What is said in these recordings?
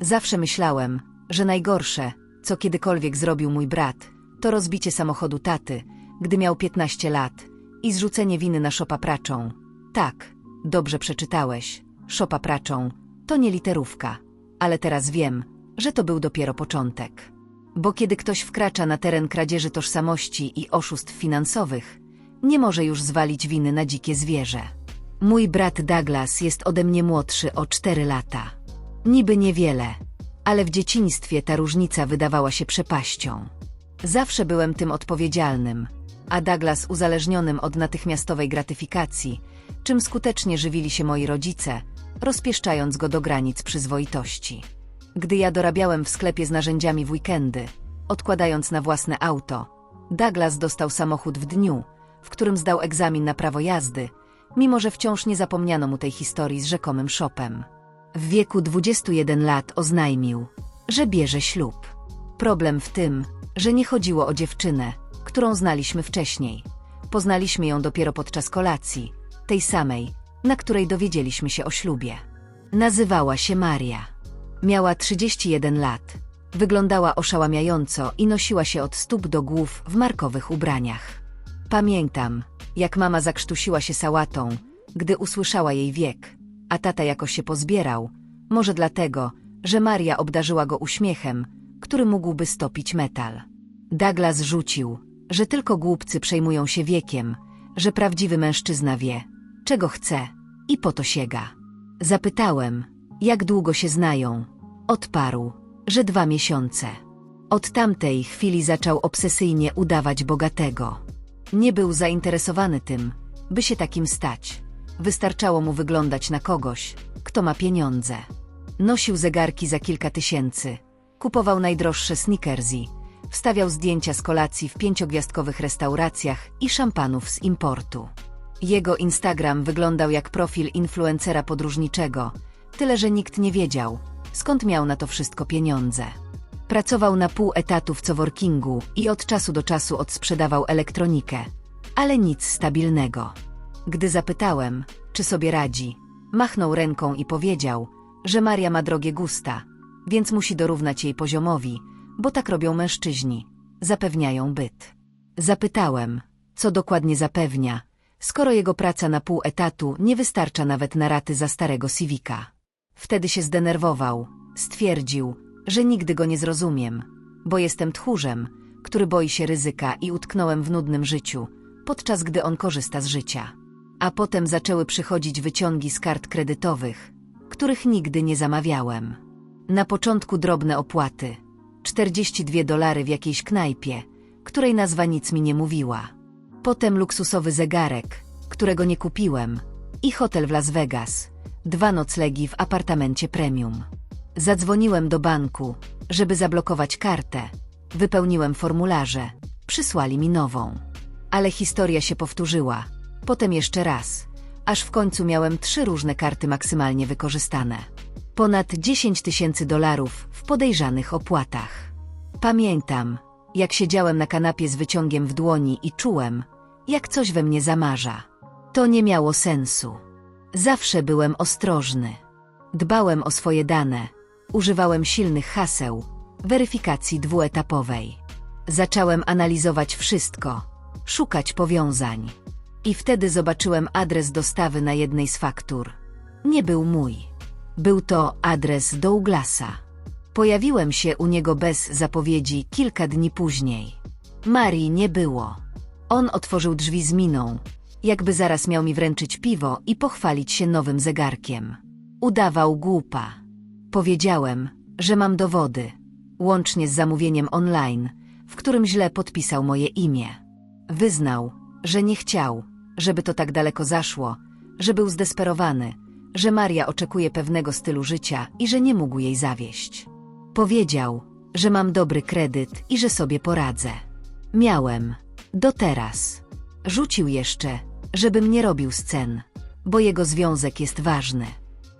Zawsze myślałem, że najgorsze, co kiedykolwiek zrobił mój brat, to rozbicie samochodu taty, gdy miał 15 lat i zrzucenie winy na szopa praczą. Tak, dobrze przeczytałeś. Szopa praczą to nie literówka, ale teraz wiem, że to był dopiero początek. Bo kiedy ktoś wkracza na teren kradzieży tożsamości i oszustw finansowych, nie może już zwalić winy na dzikie zwierzę. Mój brat Douglas jest ode mnie młodszy o 4 lata. Niby niewiele, ale w dzieciństwie ta różnica wydawała się przepaścią. Zawsze byłem tym odpowiedzialnym, a Douglas uzależnionym od natychmiastowej gratyfikacji, czym skutecznie żywili się moi rodzice, rozpieszczając go do granic przyzwoitości. Gdy ja dorabiałem w sklepie z narzędziami w weekendy, odkładając na własne auto, Douglas dostał samochód w dniu, w którym zdał egzamin na prawo jazdy, mimo że wciąż nie zapomniano mu tej historii z rzekomym szopem. W wieku 21 lat oznajmił, że bierze ślub. Problem w tym, że nie chodziło o dziewczynę, którą znaliśmy wcześniej. Poznaliśmy ją dopiero podczas kolacji, tej samej, na której dowiedzieliśmy się o ślubie. Nazywała się Maria. Miała 31 lat. Wyglądała oszałamiająco i nosiła się od stóp do głów w markowych ubraniach. Pamiętam, jak mama zakrztusiła się sałatą, gdy usłyszała jej wiek, a tata jakoś się pozbierał, może dlatego, że Maria obdarzyła go uśmiechem, który mógłby stopić metal. Douglas rzucił, że tylko głupcy przejmują się wiekiem, że prawdziwy mężczyzna wie, czego chce i po to sięga. Zapytałem, jak długo się znają. Odparł, że dwa miesiące. Od tamtej chwili zaczął obsesyjnie udawać bogatego. Nie był zainteresowany tym, by się takim stać. Wystarczało mu wyglądać na kogoś, kto ma pieniądze. Nosił zegarki za kilka tysięcy, kupował najdroższe sneakersy, wstawiał zdjęcia z kolacji w pięciogwiazdkowych restauracjach i szampanów z importu. Jego Instagram wyglądał jak profil influencera podróżniczego, tyle że nikt nie wiedział, skąd miał na to wszystko pieniądze. Pracował na pół etatu w coworkingu i od czasu do czasu odsprzedawał elektronikę, ale nic stabilnego. Gdy zapytałem, czy sobie radzi, machnął ręką i powiedział, że Maria ma drogie gusta, więc musi dorównać jej poziomowi, bo tak robią mężczyźni, zapewniają byt. Zapytałem, co dokładnie zapewnia, skoro jego praca na pół etatu nie wystarcza nawet na raty za starego Civica. Wtedy się zdenerwował, stwierdził, że nigdy go nie zrozumiem, bo jestem tchórzem, który boi się ryzyka i utknąłem w nudnym życiu, podczas gdy on korzysta z życia. A potem zaczęły przychodzić wyciągi z kart kredytowych, których nigdy nie zamawiałem. Na początku drobne opłaty, 42 dolary w jakiejś knajpie, której nazwa nic mi nie mówiła. Potem luksusowy zegarek, którego nie kupiłem, i hotel w Las Vegas, dwa noclegi w apartamencie premium. Zadzwoniłem do banku, żeby zablokować kartę. Wypełniłem formularze, przysłali mi nową. Ale historia się powtórzyła. Potem jeszcze raz, aż w końcu miałem trzy różne karty maksymalnie wykorzystane. Ponad 10 tysięcy dolarów w podejrzanych opłatach. Pamiętam, jak siedziałem na kanapie z wyciągiem w dłoni i czułem, jak coś we mnie zamarza. To nie miało sensu. Zawsze byłem ostrożny. Dbałem o swoje dane, używałem silnych haseł, weryfikacji dwuetapowej. Zacząłem analizować wszystko, szukać powiązań. I wtedy zobaczyłem adres dostawy na jednej z faktur. Nie był mój. Był to adres Douglasa. Pojawiłem się u niego bez zapowiedzi kilka dni później. Marii nie było. On otworzył drzwi z miną, jakby zaraz miał mi wręczyć piwo i pochwalić się nowym zegarkiem. Udawał głupa. Powiedziałem, że mam dowody, łącznie z zamówieniem online, w którym źle podpisał moje imię. Wyznał, że nie chciał, żeby to tak daleko zaszło, że był zdesperowany, że Maria oczekuje pewnego stylu życia i że nie mógł jej zawieść. Powiedział, że mam dobry kredyt i że sobie poradzę. Miałem. Do teraz. Rzucił jeszcze, żebym nie robił scen, bo jego związek jest ważny.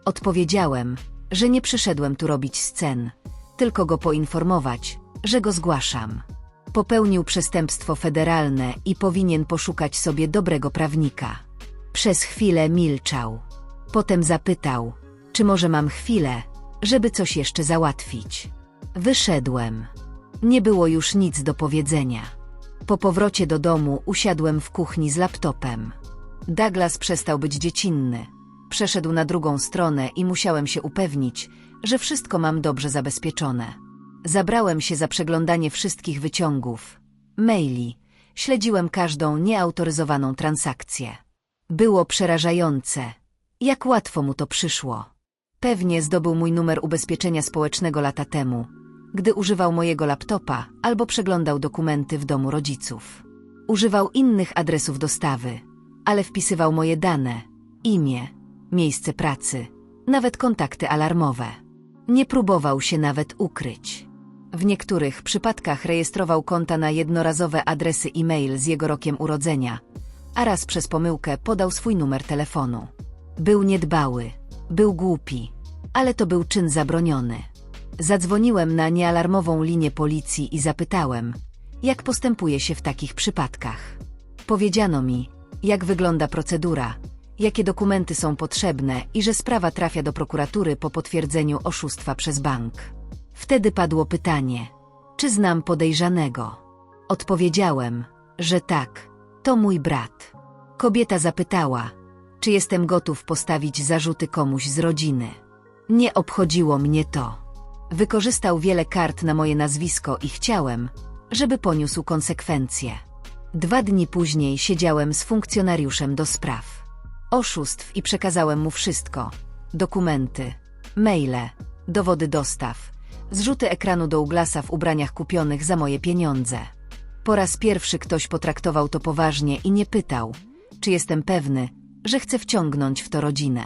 Odpowiedziałem, że nie przyszedłem tu robić scen, tylko go poinformować, że go zgłaszam. Popełnił przestępstwo federalne i powinien poszukać sobie dobrego prawnika. Przez chwilę milczał. Potem zapytał, czy może mam chwilę, żeby coś jeszcze załatwić. Wyszedłem. Nie było już nic do powiedzenia. Po powrocie do domu usiadłem w kuchni z laptopem. Douglas przestał być dziecinny. Przeszedł na drugą stronę i musiałem się upewnić, że wszystko mam dobrze zabezpieczone. Zabrałem się za przeglądanie wszystkich wyciągów, maili, śledziłem każdą nieautoryzowaną transakcję. Było przerażające, jak łatwo mu to przyszło. Pewnie zdobył mój numer ubezpieczenia społecznego lata temu, gdy używał mojego laptopa albo przeglądał dokumenty w domu rodziców. Używał innych adresów dostawy, ale wpisywał moje dane, imię, miejsce pracy, nawet kontakty alarmowe. Nie próbował się nawet ukryć. W niektórych przypadkach rejestrował konta na jednorazowe adresy e-mail z jego rokiem urodzenia, a raz przez pomyłkę podał swój numer telefonu. Był niedbały, był głupi, ale to był czyn zabroniony. Zadzwoniłem na niealarmową linię policji i zapytałem, jak postępuje się w takich przypadkach. Powiedziano mi, jak wygląda procedura, jakie dokumenty są potrzebne i że sprawa trafia do prokuratury po potwierdzeniu oszustwa przez bank. Wtedy padło pytanie, czy znam podejrzanego. Odpowiedziałem, że tak, to mój brat. Kobieta zapytała, czy jestem gotów postawić zarzuty komuś z rodziny. Nie obchodziło mnie to. Wykorzystał wiele kart na moje nazwisko i chciałem, żeby poniósł konsekwencje. Dwa dni później siedziałem z funkcjonariuszem do spraw. Oszustw i przekazałem mu wszystko. Dokumenty, maile, dowody dostaw, zrzuty ekranu do Uglasa w ubraniach kupionych za moje pieniądze. Po raz pierwszy ktoś potraktował to poważnie i nie pytał, czy jestem pewny, że chcę wciągnąć w to rodzinę.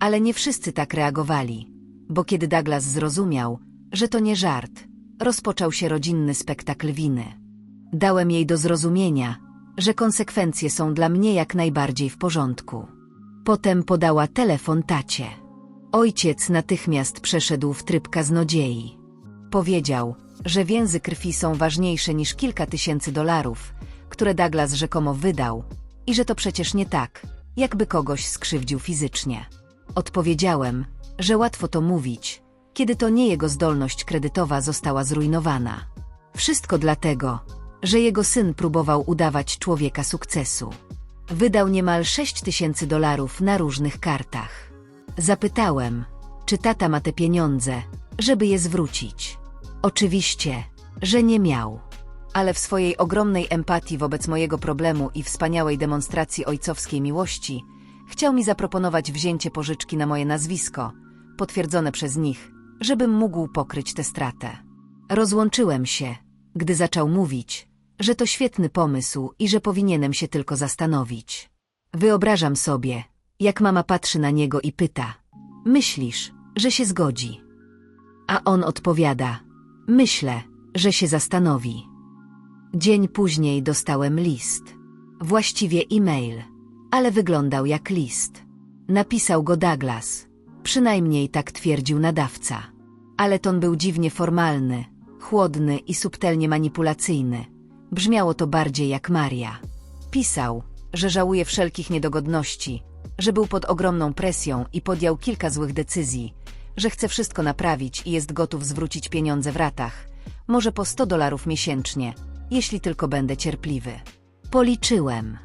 Ale nie wszyscy tak reagowali, bo kiedy Douglas zrozumiał, że to nie żart, rozpoczął się rodzinny spektakl winy. Dałem jej do zrozumienia, że konsekwencje są dla mnie jak najbardziej w porządku. Potem podała telefon tacie. Ojciec natychmiast przeszedł w tryb kaznodziei. Powiedział, że więzy krwi są ważniejsze niż kilka tysięcy dolarów, które Douglas rzekomo wydał, i że to przecież nie tak, jakby kogoś skrzywdził fizycznie. Odpowiedziałem, że łatwo to mówić, kiedy to nie jego zdolność kredytowa została zrujnowana. Wszystko dlatego, że jego syn próbował udawać człowieka sukcesu. Wydał niemal 6 tysięcy dolarów na różnych kartach. Zapytałem, czy tata ma te pieniądze, żeby je zwrócić. Oczywiście, że nie miał. Ale w swojej ogromnej empatii wobec mojego problemu i wspaniałej demonstracji ojcowskiej miłości, chciał mi zaproponować wzięcie pożyczki na moje nazwisko, potwierdzone przez nich, żebym mógł pokryć tę stratę. Rozłączyłem się, gdy zaczął mówić, że to świetny pomysł i że powinienem się tylko zastanowić. Wyobrażam sobie, jak mama patrzy na niego i pyta: Myślisz, że się zgodzi? A on odpowiada: Myślę, że się zastanowi. Dzień później dostałem list. Właściwie e-mail, ale wyglądał jak list. Napisał go Douglas. Przynajmniej tak twierdził nadawca. Ale ton był dziwnie formalny, chłodny i subtelnie manipulacyjny. Brzmiało to bardziej jak Maria. Pisał, że żałuje wszelkich niedogodności, że był pod ogromną presją i podjął kilka złych decyzji, że chce wszystko naprawić i jest gotów zwrócić pieniądze w ratach, może po 100 dolarów miesięcznie, jeśli tylko będę cierpliwy. Policzyłem.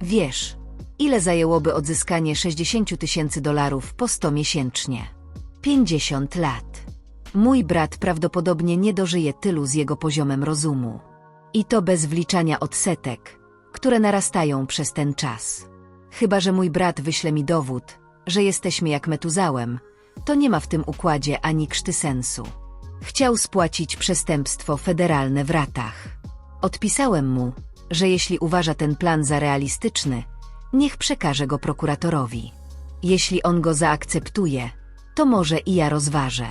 Wiesz, ile zajęłoby odzyskanie 60 tysięcy dolarów po 100 miesięcznie? 50 lat. Mój brat prawdopodobnie nie dożyje tylu z jego poziomem rozumu. I to bez wliczania odsetek, które narastają przez ten czas. Chyba, że mój brat wyśle mi dowód, że jesteśmy jak Metuzałem, to nie ma w tym układzie ani krzty sensu. Chciał spłacić przestępstwo federalne w ratach. Odpisałem mu, że jeśli uważa ten plan za realistyczny, niech przekaże go prokuratorowi. Jeśli on go zaakceptuje, to może i ja rozważę.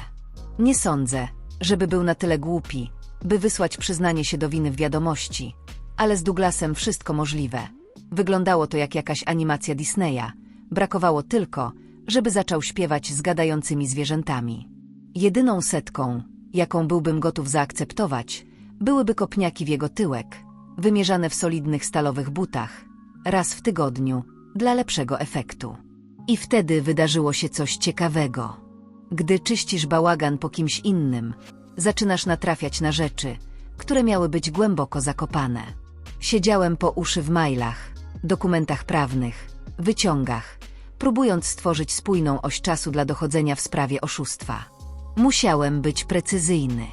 Nie sądzę, żeby był na tyle głupi, by wysłać przyznanie się do winy w wiadomości, ale z Douglasem wszystko możliwe. Wyglądało to jak jakaś animacja Disneya. Brakowało tylko, żeby zaczął śpiewać z gadającymi zwierzętami. Jedyną setką, jaką byłbym gotów zaakceptować, byłyby kopniaki w jego tyłek, wymierzane w solidnych stalowych butach, raz w tygodniu, dla lepszego efektu. I wtedy wydarzyło się coś ciekawego. Gdy czyścisz bałagan po kimś innym, zaczynasz natrafiać na rzeczy, które miały być głęboko zakopane. Siedziałem po uszy w mailach, dokumentach prawnych, wyciągach, próbując stworzyć spójną oś czasu dla dochodzenia w sprawie oszustwa. Musiałem być precyzyjny.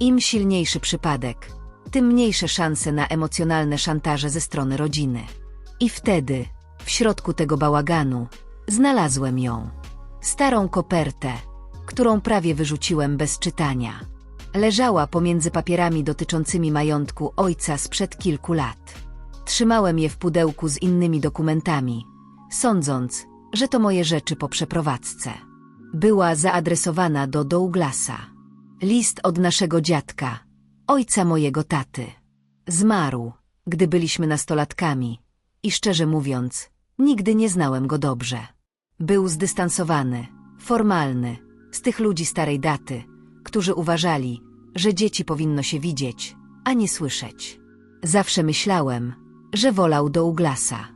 Im silniejszy przypadek, tym mniejsze szanse na emocjonalne szantaże ze strony rodziny. I wtedy, w środku tego bałaganu, znalazłem ją. Starą kopertę, którą prawie wyrzuciłem bez czytania. Leżała pomiędzy papierami dotyczącymi majątku ojca sprzed kilku lat. Trzymałem je w pudełku z innymi dokumentami, sądząc, że to moje rzeczy po przeprowadzce. Była zaadresowana do Douglasa. List od naszego dziadka, ojca mojego taty. Zmarł, gdy byliśmy nastolatkami i szczerze mówiąc, nigdy nie znałem go dobrze. Był zdystansowany, formalny, z tych ludzi starej daty, którzy uważali, że dzieci powinno się widzieć, a nie słyszeć. Zawsze myślałem, że wolał Douglasa.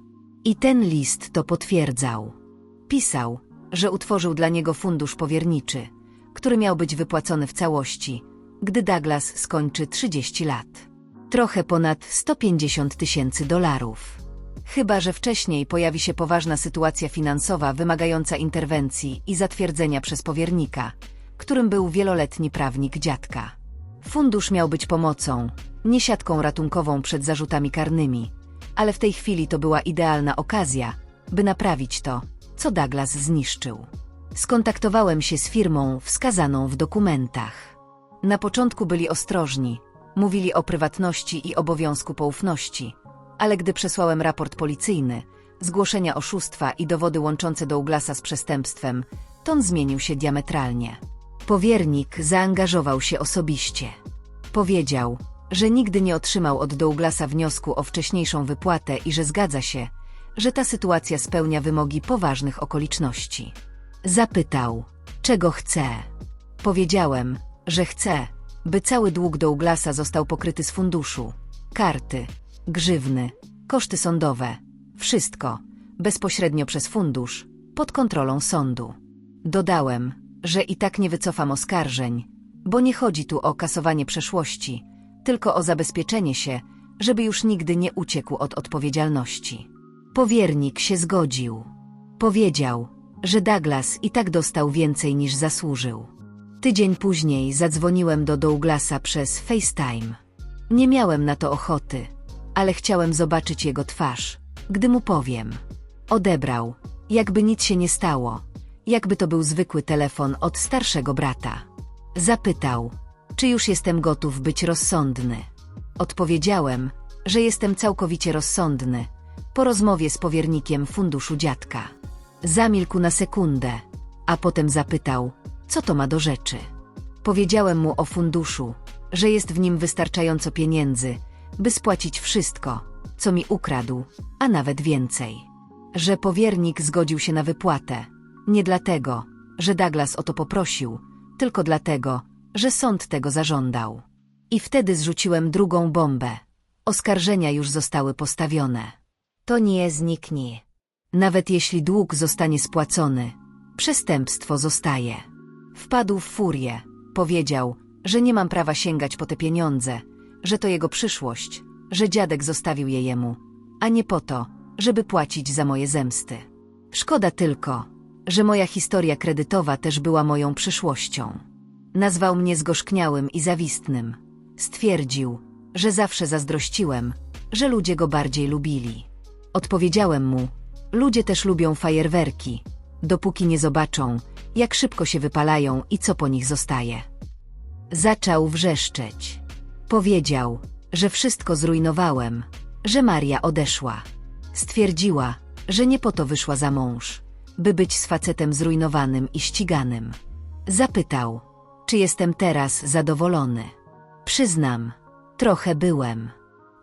I ten list to potwierdzał. Pisał, że utworzył dla niego fundusz powierniczy, który miał być wypłacony w całości, gdy Douglas skończy 30 lat. Trochę ponad 150 tysięcy dolarów. Chyba, że wcześniej pojawi się poważna sytuacja finansowa wymagająca interwencji i zatwierdzenia przez powiernika, którym był wieloletni prawnik dziadka. Fundusz miał być pomocą, nie siatką ratunkową przed zarzutami karnymi, ale w tej chwili to była idealna okazja, by naprawić to, co Douglas zniszczył. Skontaktowałem się z firmą wskazaną w dokumentach. Na początku byli ostrożni, mówili o prywatności i obowiązku poufności, ale gdy przesłałem raport policyjny, zgłoszenia oszustwa i dowody łączące Douglasa z przestępstwem, ton zmienił się diametralnie. Powiernik zaangażował się osobiście. Powiedział, że nigdy nie otrzymał od Douglasa wniosku o wcześniejszą wypłatę i że zgadza się, że ta sytuacja spełnia wymogi poważnych okoliczności. Zapytał, czego chce. Powiedziałem, że chcę, by cały dług Douglasa został pokryty z funduszu. Karty, grzywny, koszty sądowe, wszystko, bezpośrednio przez fundusz, pod kontrolą sądu. Dodałem, że i tak nie wycofam oskarżeń, bo nie chodzi tu o kasowanie przeszłości, tylko o zabezpieczenie się, żeby już nigdy nie uciekł od odpowiedzialności. Powiernik się zgodził. Powiedział, że Douglas i tak dostał więcej niż zasłużył. Tydzień później zadzwoniłem do Douglasa przez FaceTime. Nie miałem na to ochoty, ale chciałem zobaczyć jego twarz, gdy mu powiem. Odebrał, jakby nic się nie stało, jakby to był zwykły telefon od starszego brata. Zapytał, czy już jestem gotów być rozsądny. Odpowiedziałem, że jestem całkowicie rozsądny, po rozmowie z powiernikiem funduszu dziadka. Zamilkł na sekundę, a potem zapytał, co to ma do rzeczy. Powiedziałem mu o funduszu, że jest w nim wystarczająco pieniędzy, by spłacić wszystko, co mi ukradł, a nawet więcej. Że powiernik zgodził się na wypłatę, nie dlatego, że Douglas o to poprosił, tylko dlatego, że sąd tego zażądał. I wtedy zrzuciłem drugą bombę. Oskarżenia już zostały postawione. To nie zniknie. Nawet jeśli dług zostanie spłacony, przestępstwo zostaje. Wpadł w furię, powiedział, że nie mam prawa sięgać po te pieniądze, że to jego przyszłość, że dziadek zostawił je jemu, a nie po to, żeby płacić za moje zemsty. Szkoda tylko, że moja historia kredytowa też była moją przyszłością. Nazwał mnie zgorzkniałym i zawistnym. Stwierdził, że zawsze zazdrościłem, że ludzie go bardziej lubili. Odpowiedziałem mu, ludzie też lubią fajerwerki, dopóki nie zobaczą, jak szybko się wypalają i co po nich zostaje. Zaczął wrzeszczeć. Powiedział, że wszystko zrujnowałem, że Maria odeszła. Stwierdziła, że nie po to wyszła za mąż, by być z facetem zrujnowanym i ściganym. Zapytał, czy jestem teraz zadowolony. Przyznam, trochę byłem.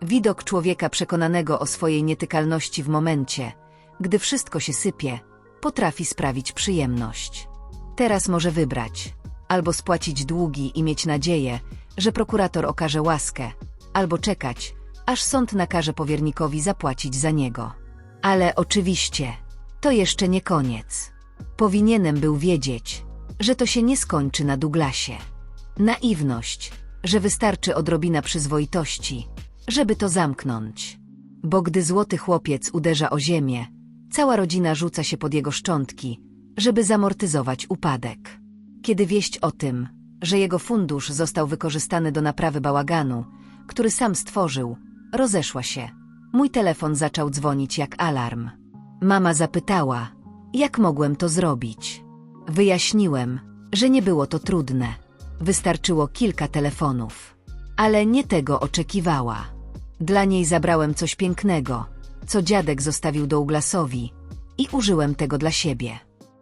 Widok człowieka przekonanego o swojej nietykalności w momencie, gdy wszystko się sypie, potrafi sprawić przyjemność. Teraz może wybrać, albo spłacić długi i mieć nadzieję, że prokurator okaże łaskę, albo czekać, aż sąd nakaże powiernikowi zapłacić za niego. Ale oczywiście, to jeszcze nie koniec. Powinienem był wiedzieć, że to się nie skończy na Douglasie. Naiwność, że wystarczy odrobina przyzwoitości, żeby to zamknąć. Bo gdy złoty chłopiec uderza o ziemię, cała rodzina rzuca się pod jego szczątki, żeby zamortyzować upadek. Kiedy wieść o tym, że jego fundusz został wykorzystany do naprawy bałaganu, który sam stworzył, rozeszła się. Mój telefon zaczął dzwonić jak alarm. Mama zapytała, jak mogłem to zrobić. Wyjaśniłem, że nie było to trudne. Wystarczyło kilka telefonów. Ale nie tego oczekiwała. Dla niej zabrałem coś pięknego, co dziadek zostawił Douglasowi i użyłem tego dla siebie.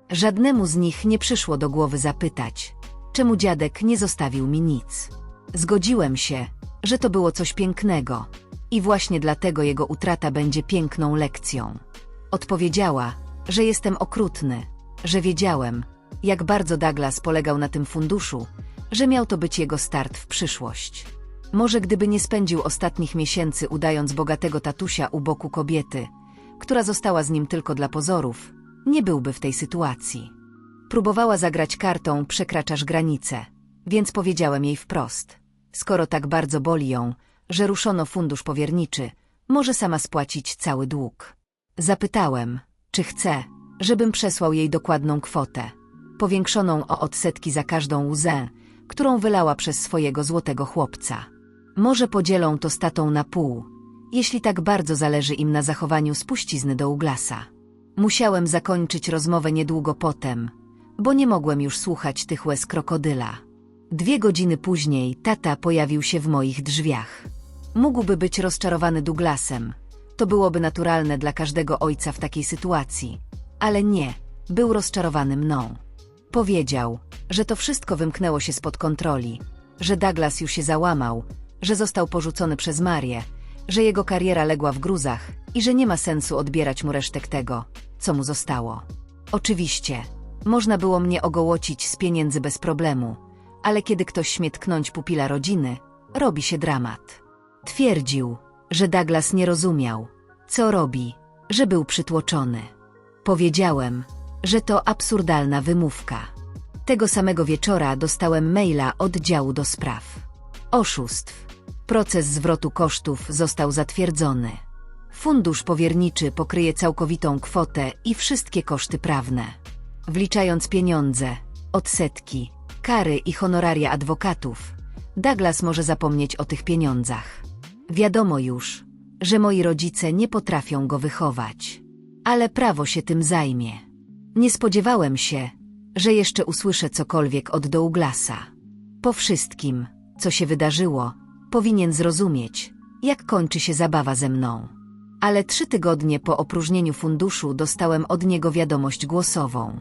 Żadnemu z nich nie przyszło do głowy zapytać, czemu dziadek nie zostawił mi nic. Zgodziłem się, że to było coś pięknego i właśnie dlatego jego utrata będzie piękną lekcją. Odpowiedziała, że jestem okrutny, że wiedziałem, jak bardzo Douglas polegał na tym funduszu, że miał to być jego start w przyszłość. Może gdyby nie spędził ostatnich miesięcy udając bogatego tatusia u boku kobiety, która została z nim tylko dla pozorów, nie byłby w tej sytuacji. Próbowała zagrać kartą przekraczasz granicę, więc powiedziałem jej wprost. Skoro tak bardzo boli ją, że ruszono fundusz powierniczy, może sama spłacić cały dług. Zapytałem, czy chce, żebym przesłał jej dokładną kwotę, powiększoną o odsetki za każdą łzę, którą wylała przez swojego złotego chłopca. Może podzielą to statą na pół, jeśli tak bardzo zależy im na zachowaniu spuścizny do Uglasa. Musiałem zakończyć rozmowę niedługo potem, bo nie mogłem już słuchać tych łez krokodyla. Dwie godziny później tata pojawił się w moich drzwiach. Mógłby być rozczarowany Douglasem. To byłoby naturalne dla każdego ojca w takiej sytuacji. Ale nie, był rozczarowany mną. Powiedział, że to wszystko wymknęło się spod kontroli, że Douglas już się załamał, że został porzucony przez Marię, że jego kariera legła w gruzach i że nie ma sensu odbierać mu resztek tego, co mu zostało. Oczywiście, można było mnie ogołocić z pieniędzy bez problemu, ale kiedy ktoś śmie tknąć pupila rodziny, robi się dramat. Twierdził, że Douglas nie rozumiał, co robi, że był przytłoczony. Powiedziałem, że to absurdalna wymówka. Tego samego wieczora dostałem maila od działu do spraw. Oszustw. Proces zwrotu kosztów został zatwierdzony. Fundusz powierniczy pokryje całkowitą kwotę i wszystkie koszty prawne. Wliczając pieniądze, odsetki, kary i honoraria adwokatów, Douglas może zapomnieć o tych pieniądzach. Wiadomo już, że moi rodzice nie potrafią go wychować. Ale prawo się tym zajmie. Nie spodziewałem się, że jeszcze usłyszę cokolwiek od Douglasa. Po wszystkim, co się wydarzyło, powinien zrozumieć, jak kończy się zabawa ze mną. Ale trzy tygodnie po opróżnieniu funduszu dostałem od niego wiadomość głosową.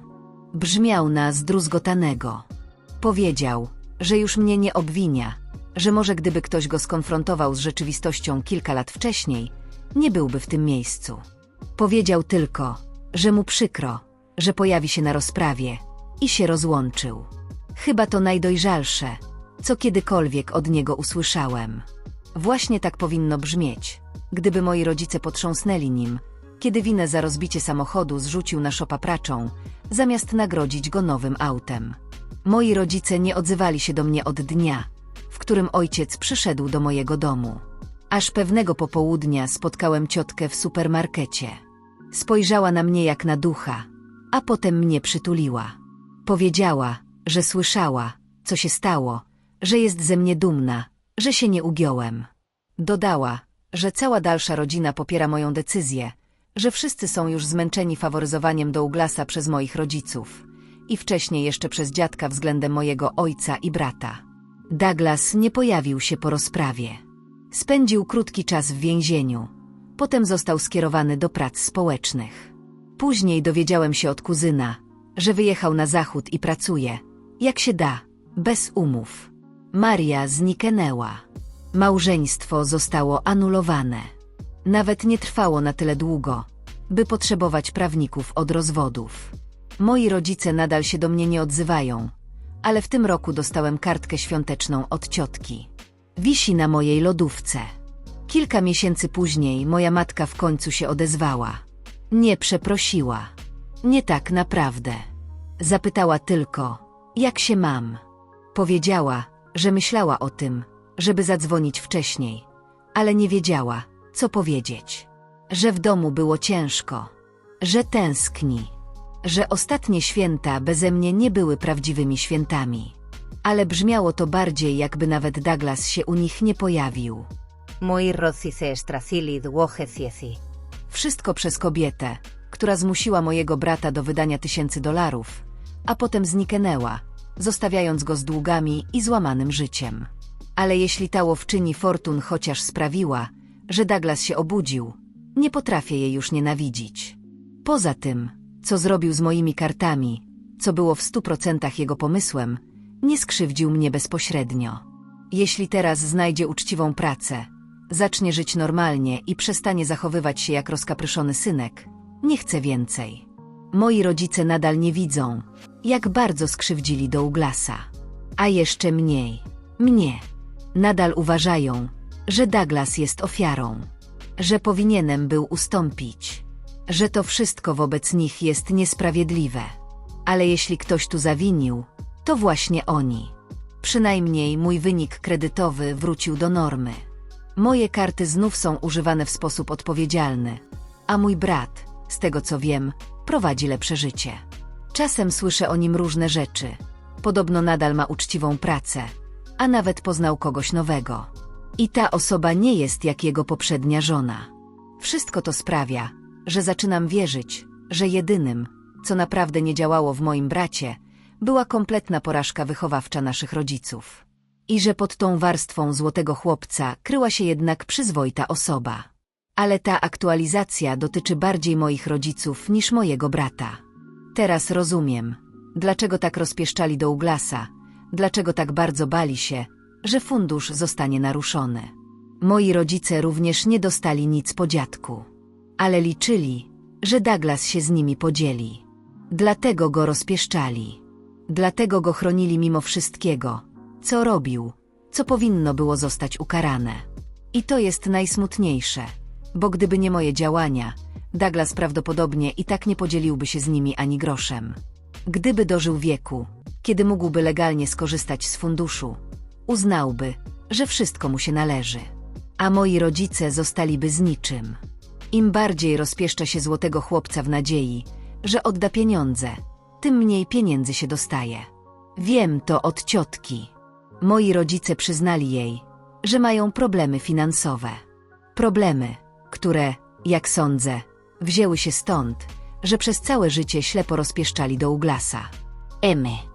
Brzmiał na zdruzgotanego. Powiedział, że już mnie nie obwinia, że może gdyby ktoś go skonfrontował z rzeczywistością kilka lat wcześniej, nie byłby w tym miejscu. Powiedział tylko, że mu przykro, że pojawi się na rozprawie i się rozłączył. Chyba to najdojrzalsze, co kiedykolwiek od niego usłyszałem. Właśnie tak powinno brzmieć, gdyby moi rodzice potrząsnęli nim, kiedy winę za rozbicie samochodu zrzucił na szopa praczą, zamiast nagrodzić go nowym autem. Moi rodzice nie odzywali się do mnie od dnia, w którym ojciec przyszedł do mojego domu. Aż pewnego popołudnia spotkałem ciotkę w supermarkecie. Spojrzała na mnie jak na ducha, a potem mnie przytuliła. Powiedziała, że słyszała, co się stało, że jest ze mnie dumna, że się nie ugiąłem. Dodała, że cała dalsza rodzina popiera moją decyzję, że wszyscy są już zmęczeni faworyzowaniem Douglasa przez moich rodziców i wcześniej jeszcze przez dziadka względem mojego ojca i brata. Douglas nie pojawił się po rozprawie. Spędził krótki czas w więzieniu. Potem został skierowany do prac społecznych. Później dowiedziałem się od kuzyna, że wyjechał na zachód i pracuje, jak się da, bez umów. Maria zniknęła. Małżeństwo zostało anulowane. Nawet nie trwało na tyle długo, by potrzebować prawników od rozwodów. Moi rodzice nadal się do mnie nie odzywają, ale w tym roku dostałem kartkę świąteczną od ciotki. Wisi na mojej lodówce. Kilka miesięcy później moja matka w końcu się odezwała. Nie przeprosiła. Nie tak naprawdę. Zapytała tylko, Jak się mam? Powiedziała, że myślała o tym, żeby zadzwonić wcześniej, ale nie wiedziała, co powiedzieć. Że w domu było ciężko, że tęskni, że ostatnie święta beze mnie nie były prawdziwymi świętami. Ale brzmiało to bardziej, jakby nawet Douglas się u nich nie pojawił. Moi rocise estracili dwoje cieci. Wszystko przez kobietę, która zmusiła mojego brata do wydania tysięcy dolarów, a potem zniknęła, zostawiając go z długami i złamanym życiem. Ale jeśli ta łowczyni fortun chociaż sprawiła, że Douglas się obudził, nie potrafię jej już nienawidzić. Poza tym, co zrobił z moimi kartami, co było w stu procentach jego pomysłem, nie skrzywdził mnie bezpośrednio. Jeśli teraz znajdzie uczciwą pracę, zacznie żyć normalnie i przestanie zachowywać się jak rozkapryszony synek, nie chcę więcej. Moi rodzice nadal nie widzą, jak bardzo skrzywdzili Douglasa. A jeszcze mniej, mnie. Nadal uważają, że Douglas jest ofiarą, że powinienem był ustąpić, że to wszystko wobec nich jest niesprawiedliwe. Ale jeśli ktoś tu zawinił, to właśnie oni. Przynajmniej mój wynik kredytowy wrócił do normy. Moje karty znów są używane w sposób odpowiedzialny, a mój brat, z tego co wiem, prowadzi lepsze życie. Czasem słyszę o nim różne rzeczy. Podobno nadal ma uczciwą pracę, a nawet poznał kogoś nowego. I ta osoba nie jest jak jego poprzednia żona. Wszystko to sprawia, że zaczynam wierzyć, że jedynym, co naprawdę nie działało w moim bracie, była kompletna porażka wychowawcza naszych rodziców. I że pod tą warstwą złotego chłopca kryła się jednak przyzwoita osoba. Ale ta aktualizacja dotyczy bardziej moich rodziców niż mojego brata. Teraz rozumiem, dlaczego tak rozpieszczali Douglasa, dlaczego tak bardzo bali się, że fundusz zostanie naruszony. Moi rodzice również nie dostali nic po dziadku, ale liczyli, że Douglas się z nimi podzieli. Dlatego go rozpieszczali. Dlatego go chronili mimo wszystkiego, co robił, co powinno było zostać ukarane. I to jest najsmutniejsze, bo gdyby nie moje działania, Douglas prawdopodobnie i tak nie podzieliłby się z nimi ani groszem. Gdyby dożył wieku, kiedy mógłby legalnie skorzystać z funduszu, uznałby, że wszystko mu się należy. A moi rodzice zostaliby z niczym. Im bardziej rozpieszcza się złotego chłopca w nadziei, że odda pieniądze, tym mniej pieniędzy się dostaje. Wiem to od ciotki. Moi rodzice przyznali jej, że mają problemy finansowe. Problemy, które, jak sądzę, wzięły się stąd, że przez całe życie ślepo rozpieszczali Douglasa. Emy.